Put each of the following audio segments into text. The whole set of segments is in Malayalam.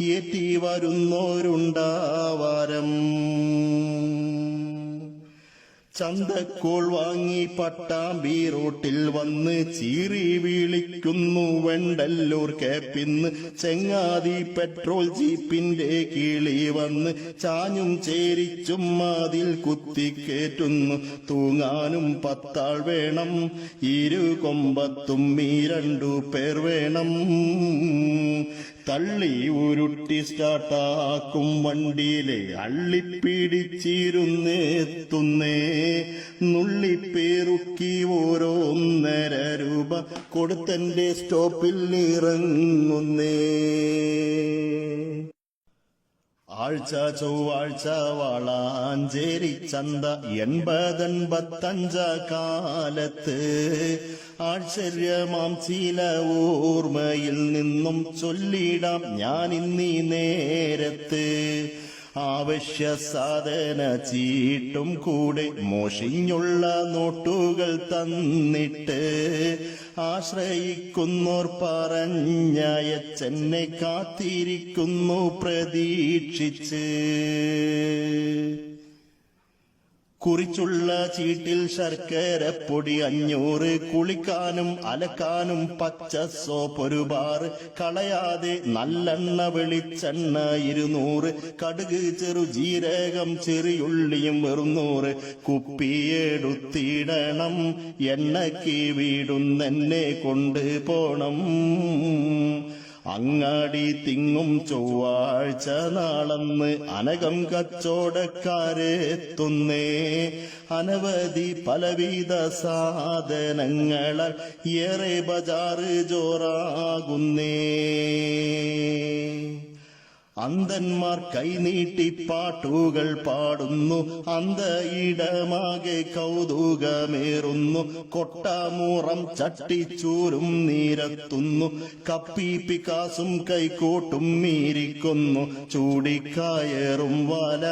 ഏറ്റി വരുന്നോരുണ്ടാവാരം. ചന്തക്കോൾ വാങ്ങി പട്ടാമ്പി റോട്ടിൽ വന്ന് ചീറി വിളിക്കുന്നു വെണ്ടല്ലൂർ കേപ്പിന്ന്. ചെങ്ങാതി പെട്രോൾ ജീപ്പിന്റെ കിളി വന്ന് ചാഞ്ഞും ചേരിച്ചും അതിൽ കുത്തിക്കേറ്റുന്നു തൂങ്ങാനും പത്താൾ വേണം ഇരു കൊമ്പത്തും ഈ രണ്ടു പേർ വേണം. തള്ളി ഉരുട്ടി സ്റ്റാർട്ടാക്കും വണ്ടിയിലെ അള്ളിപ്പിടിച്ചിരുന്നെത്തുന്നേ. നുള്ളിപ്പേറുക്കി ഓരോന്നര രൂപ കൊടുത്തന്റെ സ്റ്റോപ്പിൽ ഇറങ്ങുന്നേ. ആഴ്ച ചൊവ്വാഴ്ച വളാഞ്ചേരി ചന്ത എൺപതൻപത്തഞ്ച കാലത്ത് ആശ്ചര്യമാം ചില ഓർമ്മയിൽ നിന്നും ചൊല്ലിടാം ഞാൻ ഇന്നീ നേരത്ത്. ആവശ്യ സാധന ചീട്ടും കൂടെ മോഷിഞ്ഞുള്ള നോട്ടുകൾ തന്നിട്ട് ആശ്രയിക്കുന്നോർ പറഞ്ഞയച്ചെന്നെ കാത്തിരിക്കുന്നു പ്രതീക്ഷിച്ച്. കുറിച്ചുള്ള ചീട്ടിൽ ശർക്കരപ്പൊടി അഞ്ഞൂറ് കുളിക്കാനും അലക്കാനും പച്ച സോപ്പൊരു ബാറ് കളയാതെ നല്ലെണ്ണ വെളിച്ചെണ്ണ ഇരുന്നൂറ് കടുക് ചെറു ജീരകം ചെറിയുള്ളിയും വെറുന്നൂറ് കുപ്പിയെടുത്തിടണം എണ്ണയ്ക്ക് കൊണ്ടു പോണം അങ്ങാടി തിങ്ങും ചൊവ്വാഴ്ച നാളന്ന് അനകം കച്ചോടക്കാരെത്തുന്നേ അനവധി പലവിധ സാധനങ്ങളാൽ ഏറെ ബജാറ് ജോറാകുന്നേ. അന്തന്മാർ കൈനീട്ടി പാട്ടുകൾ പാടുന്നു. അന്ത ഇടമാകെ കൗതുകമേറുന്നു. കൊട്ടാമൂറം ചട്ടിച്ചൂരും നീരത്തുന്നു. കപ്പി പിക്കാസും കൈക്കോട്ടും മീരിക്കുന്നു. ചൂടിക്കായറും വല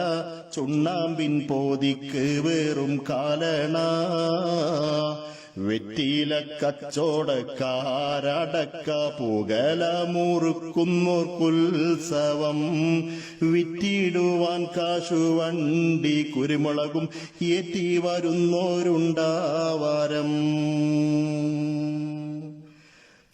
ചുണ്ണാമ്പിൻ പോതിക്ക് വേറും കാലണ. വെറ്റില കച്ചോടക്കാരടക്ക പുകല മുറുക്കുന്നോർക്കുത്സവം വിറ്റിടുവാൻ കാശുവണ്ടി കുരുമുളകും ഏറ്റി വരുന്നോരുണ്ടാവാരം.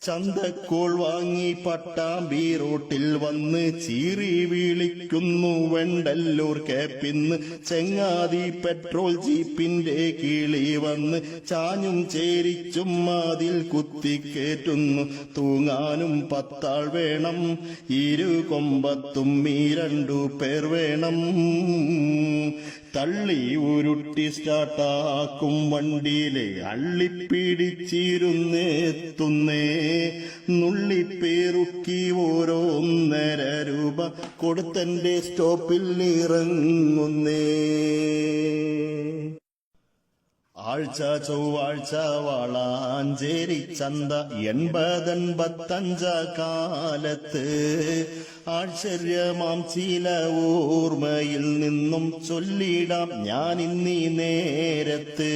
ചന്തക്കോൾ വാങ്ങി പട്ടാമ്പി റോട്ടിൽ വന്ന് ചീറി വിളിക്കുന്നു വെണ്ടല്ലൂർ കേപ്പിന്ന്. ചെങ്ങാതി പെട്രോൾ ജീപ്പിന്റെ കിളി വന്ന് ചാഞ്ഞും ചേരിച്ചും അതിൽ കുത്തിക്കേറ്റുന്നു തൂങ്ങാനും പത്താൾ വേണം ഇരു കൊമ്പത്തും ഈ രണ്ടു പേർ വേണം. തള്ളി ഉരുട്ടി സ്റ്റാർട്ടാക്കും വണ്ടിയിലെ അള്ളിപ്പിടിച്ചിരുന്നെത്തുന്നേ. നുള്ളിപ്പേറുക്കി ഓരോന്നര രൂപ കൊടുത്തന്റെ സ്റ്റോപ്പിൽ ഇറങ്ങുന്നേ. ആഴ്ച ചൊവ്വാഴ്ച വളാഞ്ചേരി ചന്ത എൺപതൻപത്തഞ്ച കാലത്ത് ആശ്ചര്യമാം ചില ഓർമ്മയിൽ നിന്നും ചൊല്ലിടാം ഞാൻ ഇന്നീ നേരത്ത്.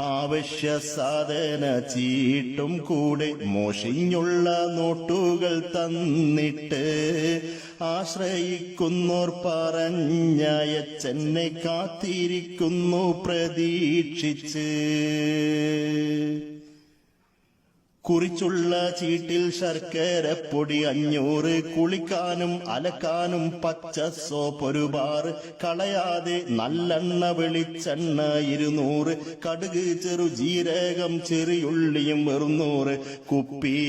ആവശ്യ സാധന ചീട്ടും കൂടെ മോഷിഞ്ഞുള്ള നോട്ടുകൾ തന്നിട്ട് ആശ്രയിക്കുന്നോർ പറഞ്ഞയച്ചെന്നെ കാത്തിരിക്കുന്നു പ്രതീക്ഷിച്ച്. കുറിച്ചുള്ള ചീട്ടിൽ ശർക്കര പൊടി അഞ്ഞൂറ് കുളിക്കാനും അലക്കാനും പച്ച സോപ്പൊരു ബാറ് കളയാതെ നല്ലെണ്ണ വെളിച്ചെണ്ണ ഇരുന്നൂറ് കടുക് ചെറു ജീരകം ചെറിയുള്ളിയും വെറുന്നൂറ് കുപ്പിയെടുത്തിടണം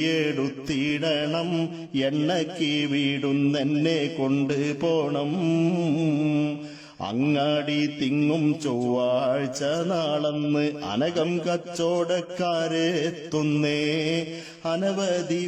എണ്ണയ്ക്ക് വീടുന്നെന്നെ കൊണ്ട് പോണം അങ്ങാടി തിങ്ങും ചൊവ്വാഴ്ച നാളന്ന് അനകം കച്ചോടക്കാരെത്തുന്നേ അനവധി